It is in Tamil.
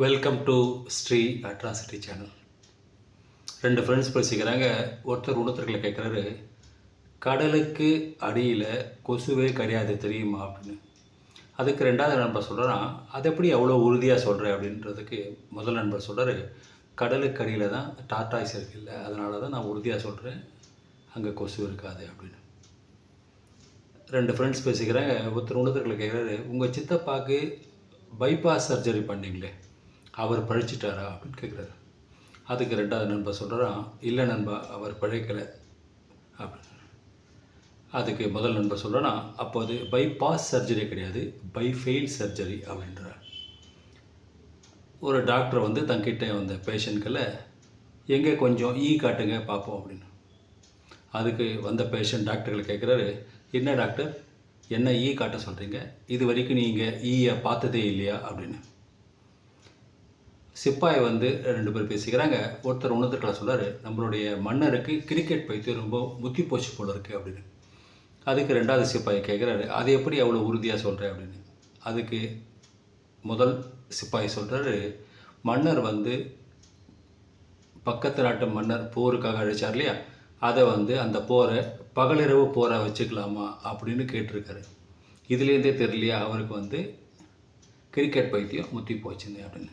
Welcome to Sri atrocity channel ரெண்டு ஃப்ரெண்ட்ஸ் பேசிக்கிறாங்க. ஒருத்தர் இன்னொருத்தர்களை கேட்குறாரு கடலுக்கு அடியில் கொசுவே கிடையாது தெரியுமா? அப்படின்னு. அதுக்கு ரெண்டாவது நண்பர் சொல்கிறான் அது எப்படி அவ்வளோ உறுதியாக சொல்கிற அப்படின்றதுக்கு முதல் நண்பர் சொல்கிறாரு கடலுக்கு அடியில் தான் டாட்டாய்ஸ் இருக்குல்ல அதனால தான் நான் உறுதியாக சொல்கிறேன் அங்கே கொசு இருக்காது. அப்படின்னு. ரெண்டு ஃப்ரெண்ட்ஸ் பேசிக்கிறாங்க ஒருத்தர் இன்னொருத்தர்களை கேட்குறாரு உங்கள் சித்தப்பாக்கு பைபாஸ் சர்ஜரி பண்ணிங்களே அவர் பழிச்சிட்டாரா அப்படின்னு கேட்குறாரு. அதுக்கு ரெண்டாவது நண்பர் சொல்கிறான் இல்லை நண்பா அவர் பழைக்கலை. அப்படின்னு. அதுக்கு முதல் நண்பர் சொல்கிறேன்னா அப்போது பைபாஸ் சர்ஜரி கிடையாது பை ஃபெயில் சர்ஜரி அப்படின்றார். ஒரு டாக்டர் வந்து தங்கிட்ட வந்த பேஷண்ட்களை எங்கே கொஞ்சம் ஈ காட்டுங்க பார்ப்போம் அப்படின்னு. அதுக்கு வந்த பேஷண்ட் டாக்டர்களை கேட்குறாரு என்ன டாக்டர் என்ன ஈ காட்ட சொல்கிறீங்க இது வரைக்கும் நீங்கள் ஈயை பார்த்ததே இல்லையா? அப்படின்னு. சிப்பாய் வந்து ரெண்டு பேர் பேசிக்கிறாங்க. ஒருத்தர் இன்னொருத்தர்களை சொல்கிறார் நம்மளுடைய மன்னருக்கு கிரிக்கெட் பைத்தியம் ரொம்ப முத்தி போச்சு போல இருக்குது அப்படின்னு. அதுக்கு ரெண்டாவது சிப்பாய் கேட்குறாரு அது எப்படி அவ்வளோ உறுதியாக சொல்கிற அப்படின்னு. அதுக்கு முதல் சிப்பாய் சொல்கிறாரு மன்னர் வந்து பக்கத்து நாட்டு மன்னர் போருக்காக அழைச்சார் இல்லையா? அதை வந்து அந்த போரை பகலிரவு போரை வச்சுக்கலாமா? அப்படின்னு கேட்டிருக்காரு. இதுலேருந்தே தெரியலையா அவருக்கு வந்து கிரிக்கெட் பைத்தியம் முத்தி போச்சுன்னு அப்படின்னு.